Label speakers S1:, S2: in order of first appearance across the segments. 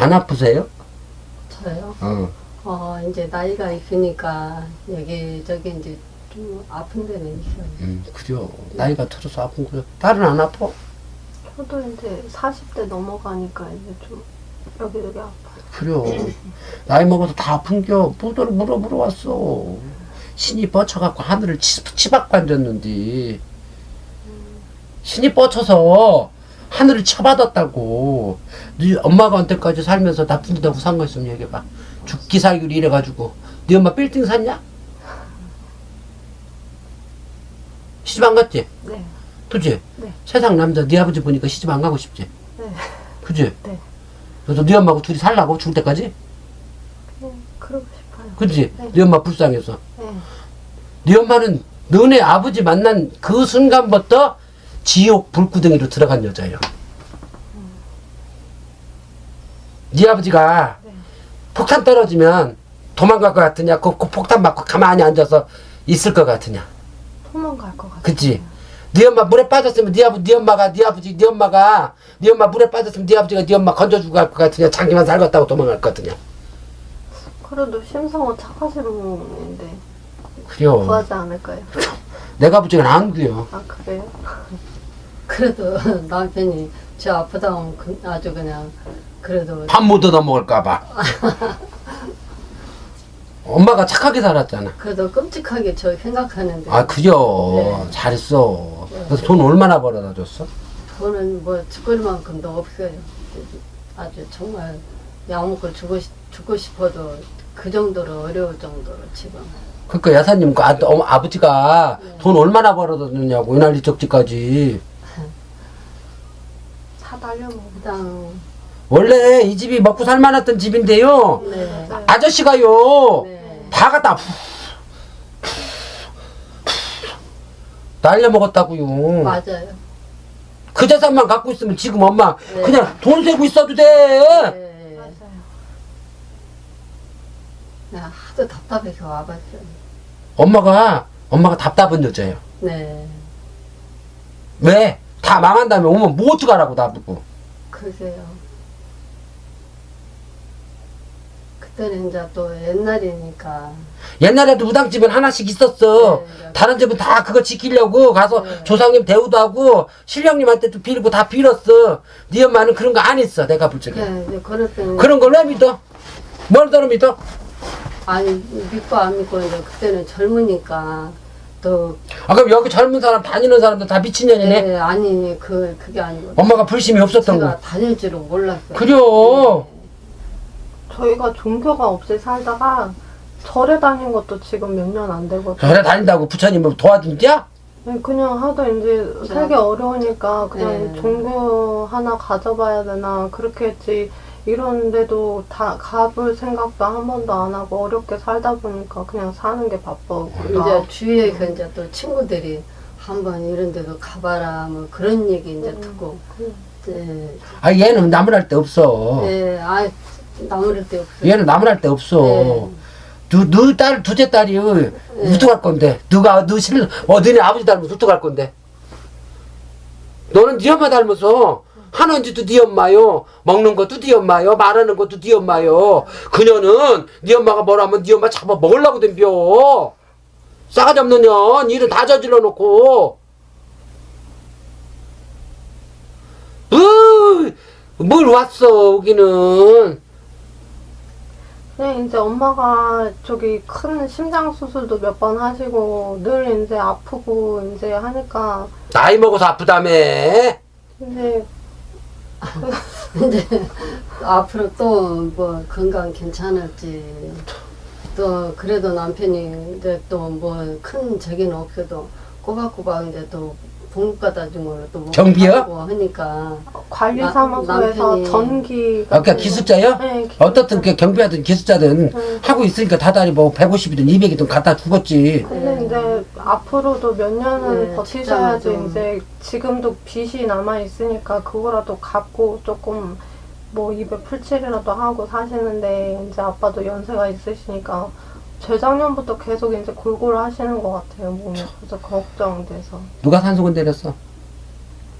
S1: 안 아프세요?
S2: 저요?
S1: 어.
S2: 어, 이제 나이가 있으니까 여기 저기 이제 좀 아픈 데는 있어요.
S1: 음, 그죠. 나이가 들어서 아픈 거죠. 다른 안 아파?
S3: 저도 이제 40대 넘어가니까 이제 좀 여기저기 아파요.
S1: 그래요. 나이 먹어서 다 아픈겨. 부도를 물어 물어왔어. 신이 뻗쳐갖고 하늘을 치, 치박고 앉았는데. 신이 뻗쳐서 하늘을 쳐받았다고. 네 엄마가 언제까지 살면서 나쁜 데하고 산 거 있으면 얘기해봐. 죽기 살기로 이래가지고. 네 엄마 빌딩 샀냐? 시집 안 갔지?
S3: 네.
S1: 그지?
S3: 네.
S1: 세상 남자 네 아버지 보니까 시집 안 가고 싶지?
S3: 네.
S1: 그지?
S3: 네.
S1: 그래서 네 엄마하고 둘이 살라고 죽을 때까지?
S3: 그냥 그러고 싶어요.
S1: 그지?
S3: 네.
S1: 네 엄마 불쌍해서.
S3: 네.
S1: 네 엄마는 너네 아버지 만난 그 순간부터 지옥 불구덩이로 들어간 여자예요. 네 아버지가
S3: 네.
S1: 폭탄 떨어지면 도망갈 것 같으냐? 그, 그 폭탄 맞고 가만히 앉아서 있을 것 같으냐?
S3: 도망갈 것 같아요.
S1: 그치? 네 엄마 물에 빠졌으면 네 아버 네 엄마가 네 아버지 네 엄마가 네 엄마 물에 빠졌으면 네 아버지가 네 엄마 건져주고 갈 것 같으냐? 자기만 살겠다고 도망갈 것 같으냐?
S3: 그래도 심성은 착하신 분인데
S1: 그래요.
S3: 구하지 않을까요?
S1: 내가 아버지가 안 그래요.
S3: 아 그래요?
S2: 그래도 남편이 저 아프다고 그- 아주 그냥 그래도
S1: 밥 못 얻어 먹을까봐. 엄마가 착하게 살았잖아.
S2: 그래도 끔찍하게 저 생각하는데
S1: 아, 그죠.
S2: 네.
S1: 잘했어. 그래서 돈 얼마나 벌어다 줬어?
S2: 돈은 뭐 죽거리만큼도 없어요. 아주 정말 약 먹고 죽고, 싶- 죽고 싶어도 그 정도로 어려울 정도로 지금.
S1: 그러니까 여사님, 그 아, 어, 아버지가 돈 얼마나 벌어다 줬냐고, 이날리 적지까지.
S3: 다 날려먹어.
S2: 그냥
S1: 원래 이 집이 먹고 살만했던 집인데요.
S2: 네.
S1: 아저씨가요.
S2: 네.
S1: 다 갖다 후- 날려 먹었다고요.
S2: 맞아요.
S1: 그 재산만 갖고 있으면 지금 엄마
S2: 네.
S1: 그냥 돈 세고 있어도 돼.
S2: 네.
S3: 맞아요.
S2: 나 하도 답답해서 와봤어요.
S1: 엄마가 엄마가 답답한 여자예요.
S2: 네.
S1: 왜? 다 망한 다음에 오면 뭐 어떡하라고 나보고.
S2: 글쎄요. 그때는 이제 또 옛날이니까.
S1: 옛날에도 무당집은 하나씩 있었어.
S2: 네, 네.
S1: 다른 집은 다 그거 지키려고 가서
S2: 네.
S1: 조상님 대우도 하고 신령님한테도 빌고 다 빌었어. 네 엄마는 그런 거 안 했어. 내가 볼 적에.
S2: 네, 그럴 때는.
S1: 그런 걸 왜 믿어? 뭘 더러 믿어?
S2: 아니, 믿고 안 믿고 이제 그때는 젊으니까 또.
S1: 아 그럼 여기 젊은 사람 다니는 사람들 다 미친년이네.
S2: 네, 아니, 그, 그게 아니고.
S1: 엄마가 불심이 없었던
S2: 제가
S1: 거.
S2: 다닐 줄은 몰랐어요.
S1: 그래요.
S3: 저희가 종교가 없이 살다가 절에 다닌 것도 지금 몇 년 안 되거든요.
S1: 절에 다닌다고 부처님 뭐 도와준디야?
S3: 네, 그냥 하도 이제 살기 어려우니까 그냥
S2: 네.
S3: 종교 하나 가져봐야 되나 그렇게 했지 이런데도 다 가볼 생각도 한 번도 안 하고 어렵게 살다 보니까 그냥 사는 게 바빠고
S2: 이제 주위에 그 이제 또 친구들이 한번 이런 데도 가봐라 뭐 그런 얘기 이제
S3: 음.
S2: 듣고
S3: 음.
S2: 네,
S1: 아 얘는 나무랄 데 없어.
S2: 네, 아 나무랄 데 없어요.
S1: 얘는 나무랄 데 없어.
S2: 네.
S1: 너, 너 딸, 둘째 딸이 어떡할 건데? 너가, 너 실, 어, 너네 아버지 닮아서 어떡할 건데? 너는 네 엄마 닮아서 하는 짓도 네 엄마요. 먹는 것도 네 엄마요. 말하는 것도 네 엄마요. 그녀는 네 엄마가 뭐라면 네 엄마 잡아 먹으려고 덤벼. 싸가지 없는 년, 일을 다 저질러 놓고. 으, 뭘 왔어, 여기는.
S3: 네, 이제 엄마가 저기 큰 심장 수술도 몇 번 하시고 늘 이제 아프고 이제 하니까
S1: 나이 먹어서 아프다며.
S3: 이제
S2: 이제 앞으로 또 뭐 건강 괜찮을지 또 그래도 남편이 이제 또 뭐큰 저기는 없어도 꼬박꼬박 이제 또 봉급 갖다 준 걸로 또뭐
S1: 경비요?
S2: 하고 하니까
S3: 관리사무소에서
S2: 남편이-
S3: 전기
S1: 아까 그러니까 기숙자요?
S3: 네, 기-
S1: 어떻든 그 경비하든 기숙자든
S3: 음.
S1: 하고 있으니까 다달이 뭐 150이든 200이든 갖다 죽었지.
S3: 근데
S2: 네.
S3: 이제 앞으로도 몇 년은
S2: 네,
S3: 버티셔야지. 이제 지금도 빚이 남아 있으니까 그거라도 갚고 조금 뭐 입에 풀칠이라도 하고 사시는데 이제 아빠도 연세가 있으시니까 재작년부터 계속 이제 골골 하시는 것 같아요 몸이 그래서 걱정돼서
S1: 누가 산소근 때렸어?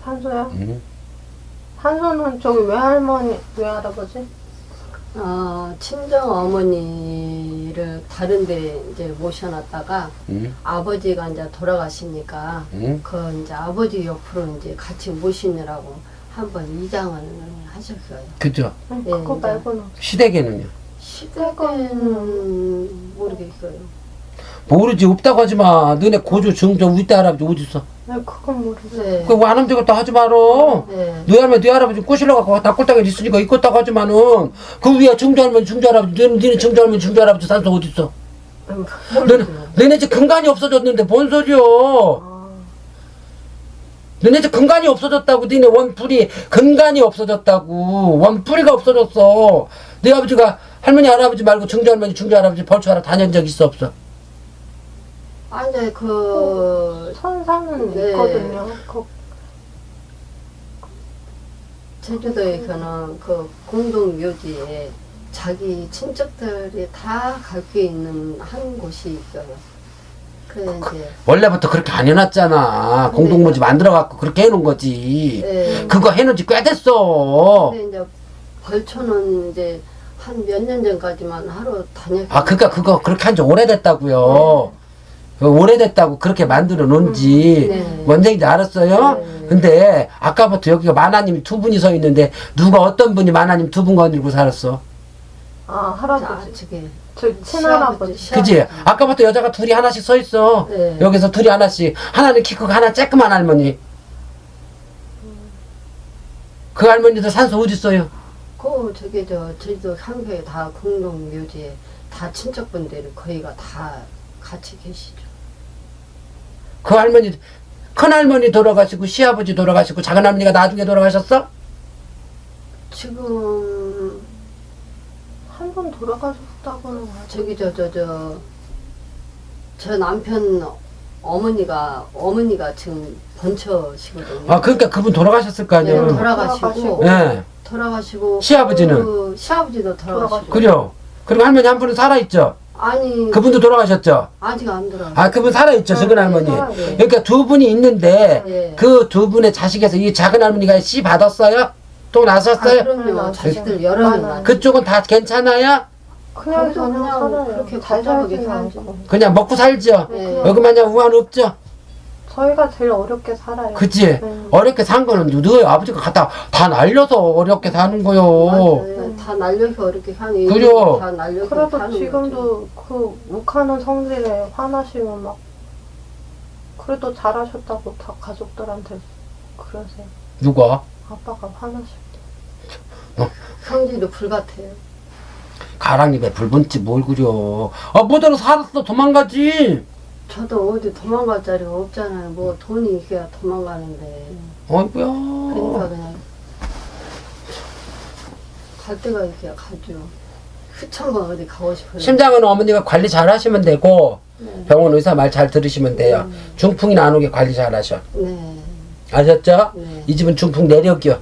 S3: 산소요?
S1: 응.
S3: 산소는 저기 외할머니 외할아버지
S2: 어, 친정 어머니를 다른데 이제 모셔놨다가
S1: 응?
S2: 아버지가 이제 돌아가시니까
S1: 응?
S2: 그 이제 아버지 옆으로 이제 같이 모시느라고 한번 이장을 하셨어요.
S1: 그죠?
S3: 응,
S2: 예,
S3: 그거
S2: 이제.
S3: 말고는
S1: 시댁에는요?
S2: 시댁은 모르겠어요.
S1: 모르지 없다고 하지 마. 너네 고조 증조 윗대 할아버지 어디 있어?
S3: 네, 그건 모르죠.
S2: 네.
S1: 그거 안 움직였다 하지 마라.
S2: 네.
S1: 너희 할머니 너희 할아버지 꼬실러 갖고 닭골탕에 있으니까 있겠다고 하지만은 그 위에 증조 할머니 증조 할아버지 너는 니네 증조 할머니 증조 할아버지 산소 어디 있어?
S3: 음,
S1: 너네 너네 집 근간이 없어졌는데 뭔 소리여?
S3: 아,
S1: 너네 집 근간이 없어졌다고 니네 원풀이 근간이 없어졌다고 원풀이가 없어졌어. 네 아버지가 할머니 할아버지 말고 증조 할머니 증조 할아버지 벌초하러 다닌 적 있어 없어?
S2: 아, 이제 그
S3: 선사는
S2: 네.
S3: 있거든요. 그,
S2: 제주도에 가는 그 공동 묘지에 자기 친척들이 다 갖고 있는 한 곳이 있어요. 그 이제
S1: 원래부터 그렇게 안 해놨잖아. 공동모집 만들어 갖고 그렇게 해놓은 거지.
S2: 네.
S1: 그거 해놓은 지 꽤 됐어.
S2: 근데 이제 벌초는 이제 한 몇 년 전까지만 하러 다녔.
S1: 아, 그니까 그거 그렇게 한 지 오래됐다고요. 그 오래됐다고 그렇게 만들어 놓은지
S2: 네.
S1: 뭔 얘기인지 알았어요?
S2: 네.
S1: 근데 아까부터 여기가 마나님이 두 분이 서 있는데 누가 어떤 분이 마나님 두 분 건들고 살았어?
S3: 아,
S2: 아,
S3: 할아버지.
S2: 저기
S3: 저 친할아버지.
S1: 그지? 아까부터 여자가 둘이 하나씩 서 있어.
S2: 네.
S1: 여기서 둘이 하나씩. 하나는 키 크고 하나 쬐끄만 할머니. 그 할머니도 산소 어디 있어요?
S2: 그 저기 저 제주도 상교에 다 공동 묘지에 다 친척분들이 거의가 다 같이 계시죠.
S1: 그 할머니, 큰 할머니 돌아가시고 시아버지 돌아가시고 작은 할머니가 나중에 돌아가셨어?
S2: 지금
S3: 한 번 돌아가셨다고는.
S2: 저기 저 저 저 저 남편 어머니가 어머니가 지금 번처시거든요.
S1: 아, 그러니까 그분 돌아가셨을 거
S2: 네,
S1: 아니에요?
S2: 돌아가시고
S1: 예.
S2: 돌아가시고
S1: 시아버지는?
S2: 그 시아버지도 돌아가시고
S1: 그래요. 그리고 할머니 한 분은 살아있죠?
S2: 아니
S1: 그분도 돌아가셨죠?
S2: 아직 안 돌아.
S1: 아, 그분 살아있죠, 작은
S3: 네,
S1: 할머니.
S3: 살아요.
S1: 그러니까 두 분이 있는데,
S2: 네.
S1: 그 두 분의 자식에서 이 작은 할머니가 씨 받았어요? 또
S2: 아,
S1: 나섰어요?
S2: 그럼요.
S3: 네,
S2: 자식들 여러 명.
S3: 많아요.
S1: 그쪽은 다 괜찮아요?
S3: 그냥
S2: 거기서
S3: 그냥 살아요.
S2: 그렇게
S3: 잘
S2: 살죠.
S3: 않고.
S1: 그냥 먹고 살죠?
S2: 네.
S1: 여기 마냥 우한 없죠?
S3: 저희가 제일 어렵게 살아요.
S1: 그치?
S3: 네.
S1: 어렵게 산 거는 너희 아버지가 갖다 다 날려서 어렵게 사는 거요.
S2: 맞아요. 다 날려서 어렵게 사는
S1: 그죠?
S2: 다 날려서
S3: 그래도
S2: 사는
S3: 지금도 그 욱하는 성질에 화나시면 막 그래도 잘하셨다고 다 가족들한테 그러세요.
S1: 누가?
S3: 아빠가 화나실 때.
S2: 거죠. 성질도 불같아요.
S1: 가랑잎에 불 붙지 뭘 그려. 아, 뭐대로 살았어. 도망가지.
S2: 저도 어디 도망갈 자리가 없잖아요. 뭐 돈이 있어야 도망가는데.
S1: 어이구야.
S2: 그러니까 그냥 갈 데가 있어야 가죠. 수천번 어디 가고 싶어요.
S1: 심장은 어머니가 관리 잘 하시면 되고,
S2: 네.
S1: 병원 의사 말 잘 들으시면 돼요. 중풍이 안 오게 관리 잘 하셔.
S2: 네.
S1: 아셨죠?
S2: 네.
S1: 이 집은 중풍 내력이요.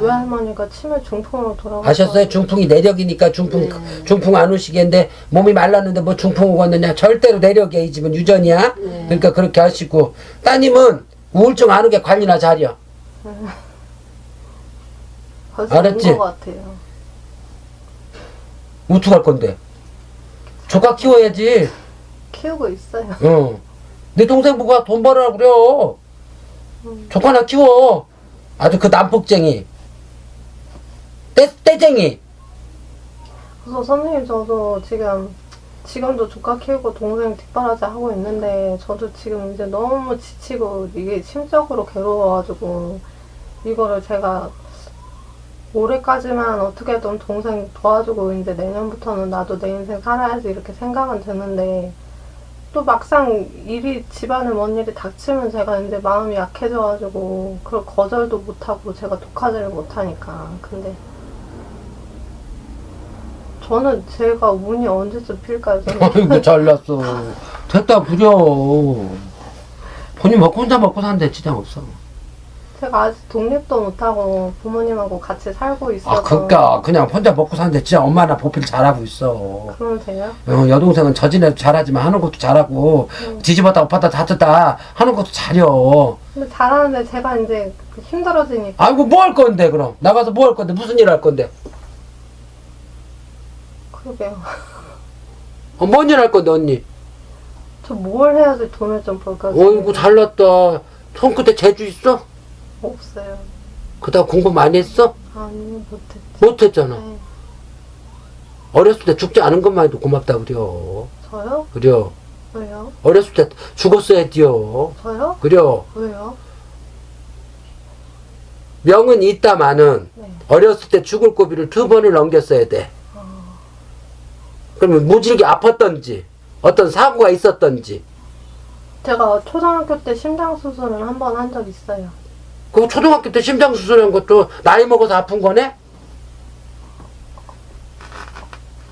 S2: 아.
S3: 음, 외할머니가 치매 중풍으로 돌아가서
S1: 아셨어요? 중풍이 내력이니까 중풍,
S2: 네.
S1: 중풍 안 오시겠는데, 몸이 말랐는데 뭐 중풍 오겠느냐? 절대로 내력이야. 이 집은 유전이야.
S2: 네.
S1: 그러니까 그렇게 하시고, 따님은 우울증 안 오게 관리나.
S3: 벌써
S1: 알았지?
S3: 온것 같아요.
S1: 어떡할 건데? 조카 키워야지.
S3: 키우고 있어요.
S1: 응. 내 동생 보고 돈 벌으라 그래요. 조카 하나 키워. 아주 그 난폭쟁이. 떼, 떼쟁이.
S3: 그래서 선생님 저도 지금 지금도 조카 키우고 동생 뒷바라지 하고 있는데 저도 지금 이제 너무 지치고 이게 심적으로 괴로워가지고 이거를 제가 올해까지만 어떻게든 동생 도와주고 이제 내년부터는 나도 내 인생 살아야지 이렇게 생각은 드는데 또 막상 일이 집안에 뭔 일이 닥치면 제가 이제 마음이 약해져가지고 그걸 거절도 못하고 제가 독하지를 못하니까 근데 저는 제가 운이 언제쯤 필까요? 저는
S1: 아이고, 잘났어. 됐다, 부려. 본인 먹고 혼자 먹고 사는데 지장 없어.
S3: 제가 아직 독립도 못하고 부모님하고 같이 살고 있어서
S1: 아, 그니까. 그냥 혼자 먹고 사는데 진짜 엄마나 보필 잘하고 있어.
S3: 그러세요?
S1: 어, 여동생은 저지내도 잘하지만 하는 것도 잘하고,
S3: 음.
S1: 뒤집었다 엎었다 다쳤다 하는 것도 잘려.
S3: 근데 잘하는데 제가 이제 힘들어지니까
S1: 아이고, 뭐 할 건데, 그럼? 나가서 뭐 할 건데? 무슨 일 할 건데?
S3: 그러게요.
S1: 어, 뭔일 할 건데 언니?
S3: 저 뭘 해야지 돈을 좀 벌까?
S1: 어이구 잘났다. 손끝에 재주 있어?
S3: 없어요.
S1: 그다가 공부 많이 했어?
S3: 아니 못했지.
S1: 못했잖아.
S3: 네.
S1: 어렸을 때 죽지 않은 것만 해도 고맙다 그려.
S3: 저요?
S1: 그려.
S3: 왜요?
S1: 어렸을 때 죽었어야지요.
S3: 저요?
S1: 그려.
S3: 왜요?
S1: 명은 있다마는
S3: 네.
S1: 어렸을 때 죽을 고비를 두 번을 넘겼어야 돼.
S3: 아,
S1: 그러면 무질게 아팠던지 어떤 사고가 있었던지
S3: 제가 초등학교 때 심장 수술은 한번 한 적 있어요.
S1: 그 초등학교 때 심장 수술한 것도 나이 먹어서 아픈 거네?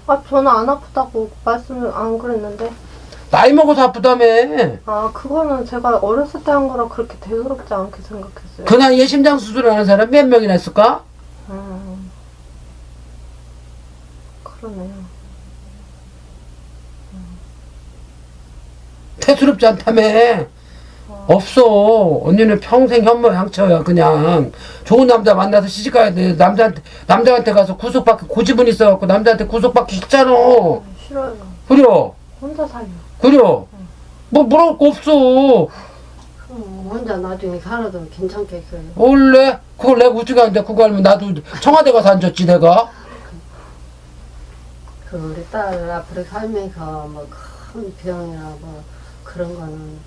S3: 아 저는 안 아프다고 말씀을 안 그랬는데.
S1: 나이 먹어서 아프다며.
S3: 아 그거는 제가 어렸을 때 한 거라 그렇게 대수롭지 않게 생각했어요.
S1: 그 나이에 심장 수술하는 사람 몇 명이나 있을까?
S3: 음, 그러네요.
S1: 대수롭지 않다며. 없어. 언니는 평생 현모 양처야 그냥. 좋은 남자 만나서 시집 가야 돼. 남자한테 남자한테 가서 구속받기 고집은 있어갖고 남자한테 구속받기 싫잖아.
S3: 싫어요.
S1: 그려.
S3: 혼자 살려.
S1: 그려. 뭐 물어볼 거 없어.
S2: 음, 혼자 나중에 살아도 괜찮겠어요.
S1: 원래 그걸 내가 우찌가 하는데 그거 알면 나도 청와대 가서 앉았지 내가.
S2: 그 우리 딸 앞으로 살면서 뭐 큰 병이나 뭐 그런 거는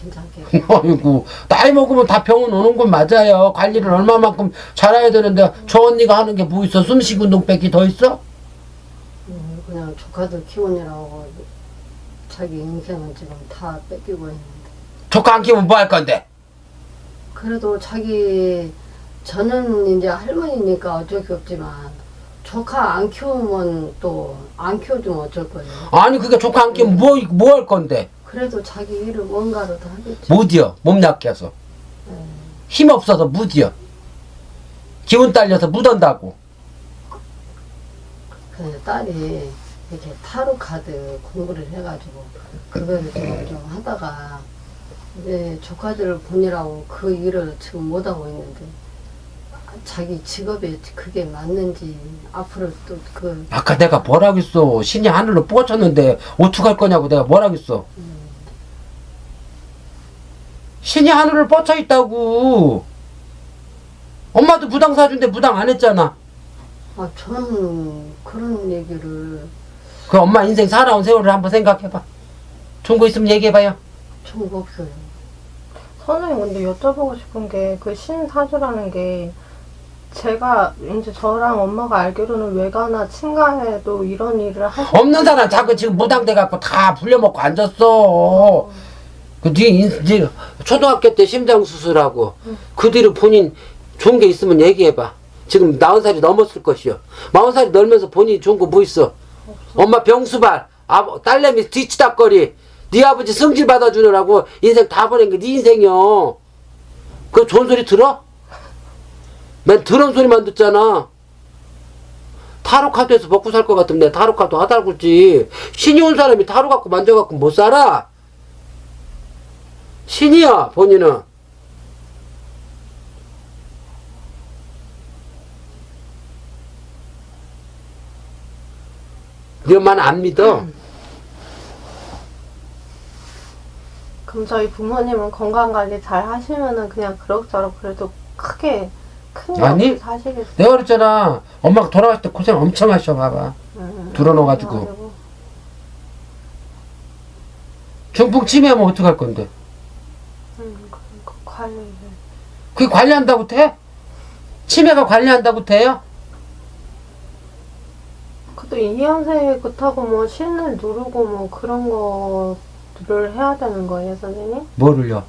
S2: 괜찮겠고.
S1: 아이고 나이 먹으면 다 병원 오는 건 맞아요. 관리를 얼마만큼 잘해야 되는데 저 언니가 하는 게 뭐 있어? 숨쉬기 운동 뺏기 더 있어?
S2: 음, 그냥 조카들 키우느라고 자기 인생은 지금 다 뺏기고 있는데.
S1: 조카 안 키우면 뭐 할 건데?
S2: 그래도 자기 저는 이제 할머니니까 어쩔 게 없지만 조카 안 키우면 또 안 키워주면 어쩔 거예요.
S1: 아니 그게 조카 안 키우면 뭐뭐 할 건데?
S2: 그래도 자기 일을 뭔가로 다 하겠죠.
S1: 못이여 몸 약해서
S2: 예.
S1: 힘 없어서 무지여 기운 딸려서 묻은다고.
S2: 그 딸이 이렇게 타로 카드 공부를 해가지고 그거를 좀, 좀 하다가 이제 조카들을 보느라고 그 일을 지금 못 하고 있는데 자기 직업에 그게 맞는지 앞으로 또 그
S1: 아까 내가 뭐라고 했어? 신이 하늘로 뻗쳤는데 어떡할 거냐고 내가 뭐라고 했어? 신이 하늘을 뻗쳐 있다고. 엄마도 무당 사준데 무당 안 했잖아.
S2: 아 저는 그런 얘기를
S1: 그 엄마 인생 살아온 세월을 한번 생각해봐. 좋은 거 있으면 얘기해봐요.
S2: 좋은 거 없어요.
S3: 선생님 근데 여쭤보고 싶은 게 그 신사주라는 게 제가 이제 저랑 엄마가 알기로는 외가나 친가에도 이런 일을 하시
S1: 없는 사람 자꾸 지금 무당 돼 갖고 다 불려먹고 앉았어. 그 뒤에 인- 이제 초등학교 때 심장 수술하고 그 뒤로 본인 좋은 게 있으면 얘기해봐. 지금 마흔 살이 넘었을 것이요. 마흔 살이 넘으면서 본인이 좋은 거 뭐 있어? 엄마 병수발, 아, 딸내미 뒤치다거리, 네 아버지 승질 받아주느라고 인생 다 보낸 게 네 인생이요. 그 좋은 소리 들어? 맨 더러운 소리만 듣잖아. 타로 카드에서 먹고 살 것 같으면 내가 타로 카드 하달구지. 신이 온 사람이 타로 갖고 만져갖고 못 살아. 신이야, 본인은. 네 엄마는 안 믿어.
S3: 그럼 저희 부모님은 건강 관리 잘 하시면은 그냥 그럭저럭 그래도 크게 큰일
S1: 아니.
S3: 사시겠어요.
S1: 내가 그랬잖아. 엄마가 돌아가실 때 고생 엄청 하셔, 봐봐.
S3: 음,
S1: 들어넣어가지고.
S3: 그래가지고.
S1: 중풍 치매하면 어떡할 건데?
S3: 음, 그 관리를.
S1: 그게 관리한다고 돼? 치매가 관리한다고 돼요?
S3: 그것도 이현세 그렇다고 뭐 신을 누르고 뭐 그런 거를 해야 되는 거예요, 선생님?
S1: 뭐를요?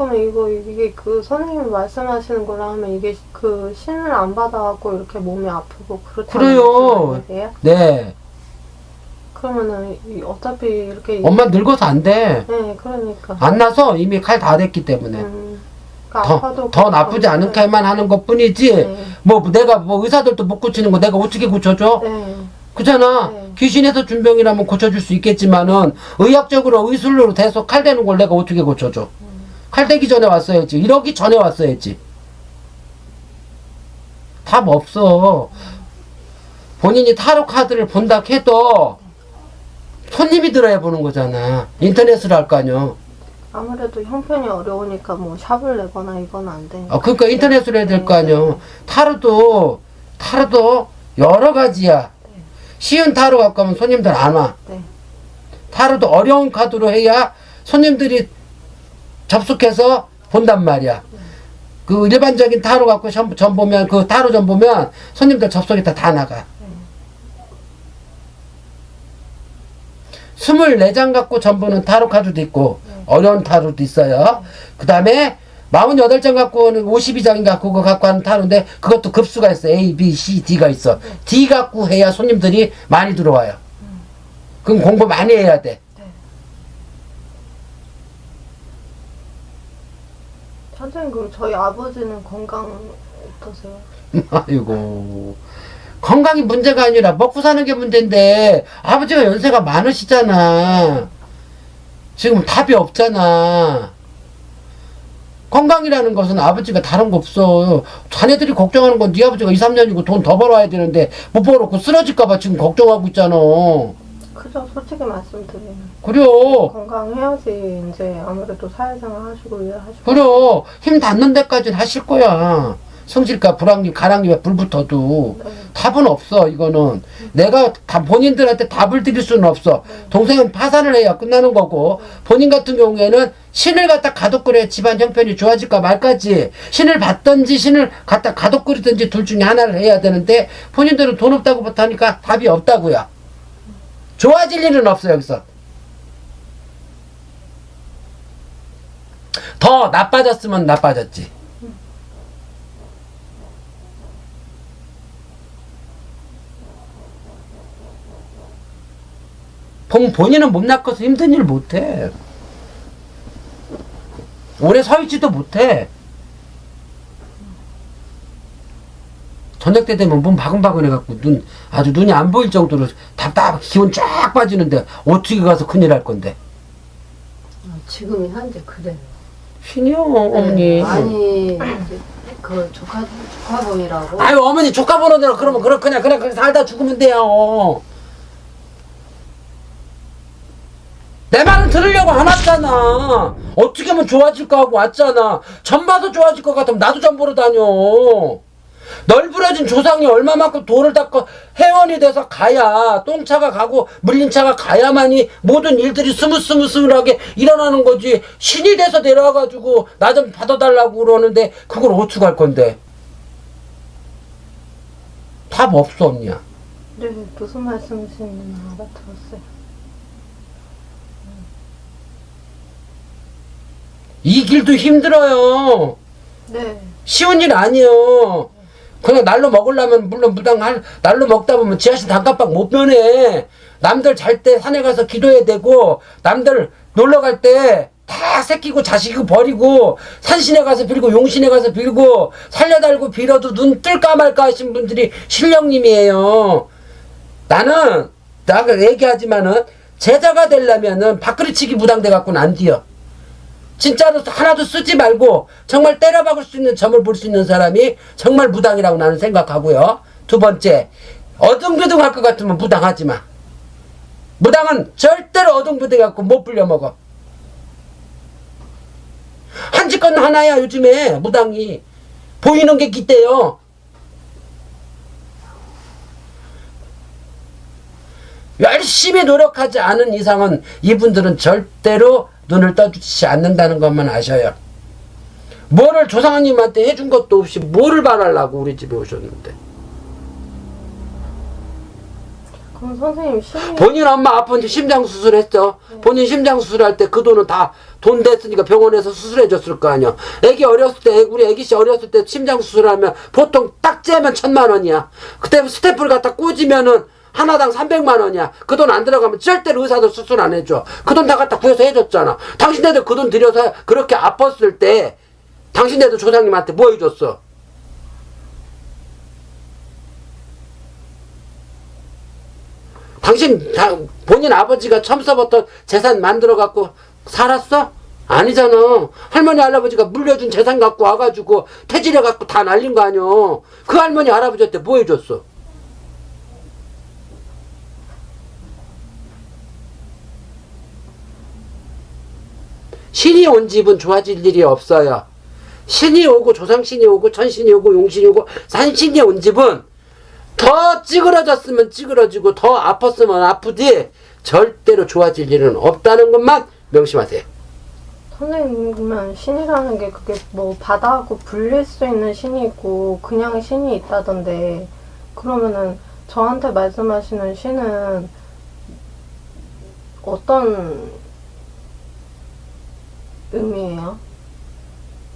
S3: 그러면 이거 이게 그 선생님이 말씀하시는 거라 하면 이게 그 신을 안 받아갖고 이렇게 몸이 아프고 그렇다는
S1: 그래요.
S3: 말씀이세요?
S1: 네.
S3: 그러면은 이 어차피 이렇게
S1: 엄마 늙어서 안 돼.
S3: 네, 그러니까.
S1: 안 나서 이미 칼 다 됐기 때문에.
S3: 음, 그러니까
S1: 더,
S3: 아파도
S1: 더 나쁘지 않게만 하는 것 뿐이지.
S3: 네.
S1: 뭐 내가 뭐 의사들도 못 고치는 거 내가 어떻게 고쳐줘?
S3: 네.
S1: 그잖아.
S3: 네.
S1: 귀신에서 준병이라면 고쳐줄 수 있겠지만은 의학적으로 의술로 돼서 칼 되는 걸 내가 어떻게 고쳐줘? 칼 되기 전에 왔어야지. 이러기 전에 왔어야지. 답 없어. 본인이 타로 카드를 본다 해도 손님이 들어야 보는 거잖아. 인터넷으로 할 거 아니야.
S3: 아무래도 형편이 어려우니까 뭐 샵을 내거나 이건 안 되니까.
S1: 아, 그러니까 인터넷으로 해야 될 거 아니야. 타로도 타로도 여러 가지야. 쉬운 타로 갖고 하면 손님들 안 와.
S3: 네.
S1: 타로도 어려운 카드로 해야 손님들이 접속해서 본단 말이야. 그 일반적인 타로 갖고 전, 전 보면 그 타로 전 보면 손님들 접속이 다, 다 나가. 24장 갖고 전 보는 타로 카드도 있고 어려운 타로도 있어요. 그 다음에 48장 갖고는 52장인가 그거 갖고 하는 타로인데 그것도 급수가 있어. A, B, C, D가 있어. D 갖고 해야 손님들이 많이 들어와요. 그럼 공부 많이 해야 돼.
S3: 선생님 그럼 저희 아버지는 건강 어떠세요?
S1: 아이고. 건강이 문제가 아니라 먹고 사는 게 문제인데 아버지가 연세가 많으시잖아. 지금 답이 없잖아. 건강이라는 것은 아버지가 다른 거 없어. 자네들이 걱정하는 건 네 아버지가 2, 3년이고 돈 더 벌어야 되는데 못 벌었고 쓰러질까봐 지금 걱정하고 있잖아
S3: 그죠 솔직히 말씀드리면
S1: 그래요.
S3: 건강해야지 이제 아무래도 사회생활 하시고 일하시고.
S1: 그래요. 힘 닿는 데까지는 하실 거야. 성질과 불황기 가랑이에 불 붙어도.
S3: 네.
S1: 답은 없어 이거는. 내가 다 본인들한테 답을 드릴 수는 없어. 동생은 파산을 해야 끝나는 거고. 본인 같은 경우에는 신을 갖다 가독거려 집안 형편이 좋아질까 말까지. 신을 받든지 신을 갖다 가독거리든지 둘 중에 하나를 해야 되는데 본인들은 돈 없다고 못하니까 답이 없다고요 좋아질 일은 없어 여기서 더 나빠졌으면 나빠졌지 본, 본인은 못 낚아서 힘든 일 못해. 오래 서 있지도 못해. 저녁 때 되면 몸 바근바근 해갖고 눈 아주 눈이 안 보일 정도로 답답 기운 쫙 빠지는데 어떻게 가서 큰일 할 건데?
S2: 어, 지금 현재 그래요.
S1: 신이요 어머니.
S2: 네, 아니 이제 그 조카 조카봉이라고.
S1: 아유 어머니 조카 번호대로 그러면 그렇 그냥 그냥 그냥 살다 죽으면 돼요. 내 말은 들으려고 안 왔잖아. 어떻게 하면 좋아질까 하고 왔잖아. 전 봐도 좋아질 것 같으면 나도 전 보러 다녀 널브러진 조상이 얼마만큼 돌을 닦고 회원이 돼서 가야 똥차가 가고 물린차가 가야만이 모든 일들이 스무스무스하게 일어나는 거지. 신이 돼서 내려와가지고 나 좀 받아달라고 그러는데 그걸 어떻게 할 건데? 답 없어 없냐
S3: 네 무슨 말씀이신지 알아들었어요.
S1: 이 길도 힘들어요.
S3: 네.
S1: 쉬운 일 아니요. 그냥 날로 먹으려면 물론 무당 할 날로 먹다 보면 지하실 단칸방 못 변해. 남들 잘 때 산에 가서 기도해야 되고 남들 놀러 갈 때 다 새끼고 자식이고 버리고 산신에 가서 빌고 용신에 가서 빌고 살려달고 빌어도 눈 뜰까 말까 하신 분들이 신령님이에요. 나는 나가 얘기하지만은 제자가 되려면은 밥그릇치기 무당돼 갖고는 안 돼요. 진짜로 하나도 쓰지 말고 정말 때려박을 수 있는 점을 볼 수 있는 사람이 정말 무당이라고 나는 생각하고요. 두 번째, 어둥부둥할 것 같으면 무당하지 마. 무당은 절대로 어둥부둥 갖고 못 불려먹어. 한 짓건 하나야 요즘에 무당이 보이는 게 기대요. 열심히 노력하지 않은 이상은 이분들은 절대로 눈을 떠주지 않는다는 것만 아셔요. 뭐를 조상님한테 해준 것도 없이 뭐를 바라려고 우리 집에 오셨는데.
S3: 그럼 선생님 신이
S1: 본인 엄마 아픈지 심장 수술했죠. 본인 심장 수술할 때 그 돈은 다 돈 됐으니까 병원에서 수술해 줬을 거 아니야. 애기 어렸을 때 우리 애기 씨 어렸을 때 심장 수술하면 보통 딱 째면 천만 원이야. 그때 스태프를 갖다 꽂으면은 하나당 300만 원이야. 그 돈 안 들어가면 절대로 의사도 수술 안 해줘. 그 돈 다 갖다 구해서 해줬잖아. 당신네들 그 돈 들여서 그렇게 아팠을 때 당신네들 조상님한테 뭐 해줬어? 당신 다, 본인 아버지가 처음서부터 재산 만들어 갖고 살았어? 아니잖아. 할머니 할아버지가 물려준 재산 갖고 와가지고 퇴질해 갖고 다 날린 거 아니야. 그 할머니 할아버지한테 뭐 해줬어? 신이 온 집은 좋아질 일이 없어요. 신이 오고 조상신이 오고 천신이 오고 용신이 오고 산신이 온 집은 더 찌그러졌으면 찌그러지고 더 아팠으면 아프지 절대로 좋아질 일은 없다는 것만 명심하세요.
S3: 선생님은 신이라는 게 그게 뭐 바다하고 불릴 수 있는 신이 있고 그냥 신이 있다던데 그러면은 저한테 말씀하시는 신은 어떤 의미예요?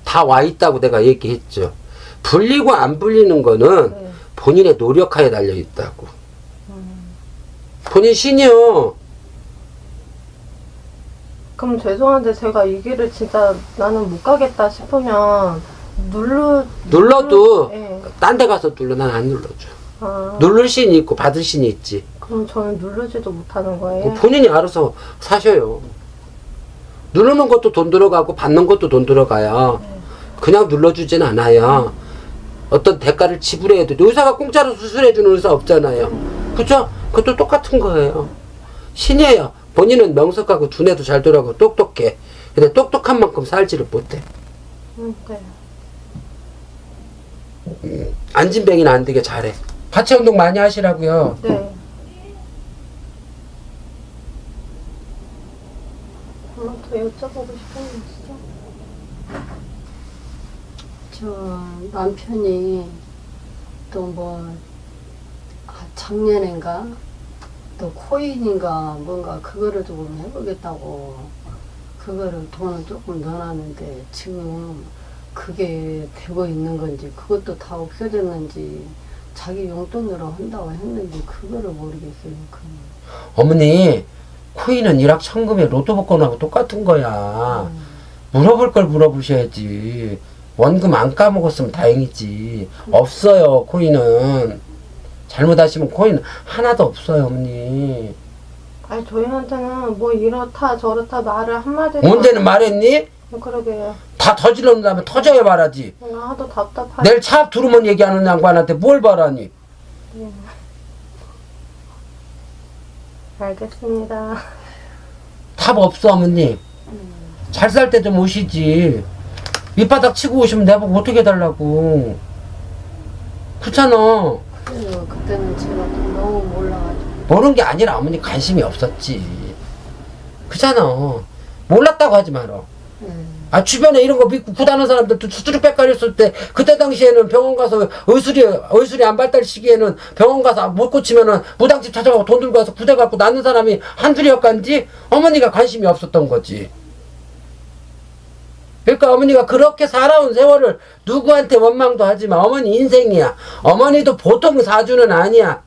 S1: 다 와 있다고 내가 얘기했죠. 불리고 안 불리는 거는
S3: 네.
S1: 본인의 노력하에 달려 있다고.
S3: 음.
S1: 본인 신이요.
S3: 그럼 죄송한데 제가 이 길을 진짜 나는 못 가겠다 싶으면 눌러
S1: 눌러도
S3: 예.
S1: 딴데 가서 눌러 난 안 눌러줘.
S3: 아,
S1: 누를 신이 있고 받을 신이 있지.
S3: 그럼 저는 누르지도 못하는 거예요?
S1: 본인이 알아서 사셔요. 누르는 것도 돈 들어가고 받는 것도 돈 들어가요. 그냥 눌러주진 않아요. 어떤 대가를 지불해야 돼. 의사가 공짜로 수술해주는 의사 없잖아요. 그죠? 그것도 똑같은 거예요. 신이에요. 본인은 명석하고 두뇌도 잘 돌아가고 똑똑해. 근데 똑똑한 만큼 살지를 못해.
S3: 음, 네.
S1: 안진뱅이는 안 되게 잘해. 하체 운동 많이 하시라고요.
S3: 네. 하나 더 여쭤보고 싶은 게 있어?
S2: 저 남편이 또 뭐 작년인가 또 코인인가 뭔가 그거를 조금 해보겠다고 그거를 돈을 조금 넣어놨는데 지금 그게 되고 있는 건지 그것도 다 없어졌는지 자기 용돈으로 한다고 했는지 그거를 모르겠어요. 그
S1: 어머니, 코인은 일확천금에 로또 복권하고 똑같은 거야. 물어볼 걸 물어보셔야지. 원금 안 까먹었으면 다행이지. 없어요, 코인은. 잘못하시면 코인 하나도 없어요, 어머니.
S3: 아니 저희한테는 뭐 이렇다 저렇다 말을 한마디도
S1: 언제는 말했니?
S3: 안- 그러게요.
S1: 다 터질러 다음에 터져야 말하지.
S3: 뭔가 하도 답답하게
S1: 내일 차앞 두루만 얘기하는 양반한테 뭘 바라니?
S3: 알겠습니다.
S1: 답 없어, 어머니. 잘 살 때 좀 오시지. 밑바닥 치고 오시면 내보고 어떻게 해달라고. 그렇잖아.
S2: 그래서 그때는 제가 좀 너무 몰라가지고
S1: 모르는 게 아니라 어머니 관심이 없었지. 그잖아. 몰랐다고 하지 마라.
S2: 네.
S1: 아, 주변에 이런 거 믿고 구다는 사람들 수두룩 빽깔했을 때, 그때 당시에는 병원 가서 의술이, 의술이 안 발달 시기에는 병원 가서 못 고치면은 무당집 찾아가고 돈 들고 가서 부대 갖고 낳는 사람이 한둘이었간지 어머니가 관심이 없었던 거지. 그러니까 어머니가 그렇게 살아온 세월을 누구한테 원망도 하지 마. 어머니 인생이야. 어머니도 보통 사주는 아니야.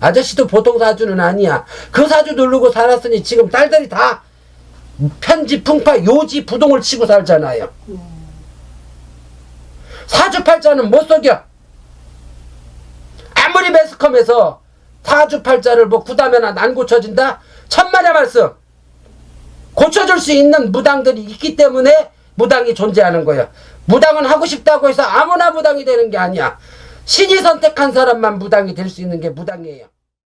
S1: 아저씨도 보통 사주는 아니야. 그 사주 누르고 살았으니 지금 딸들이 다 편지, 풍파, 요지, 부동을 치고 살잖아요. 사주팔자는 못 속여. 아무리 매스컴에서 사주팔자를 뭐 구다면 안 고쳐진다? 천만의 말씀. 고쳐줄 수 있는 무당들이 있기 때문에 무당이 존재하는 거야. 무당은 하고 싶다고 해서 아무나 무당이 되는 게 아니야. 신이 선택한 사람만 무당이 될 수 있는 게 무당이에요.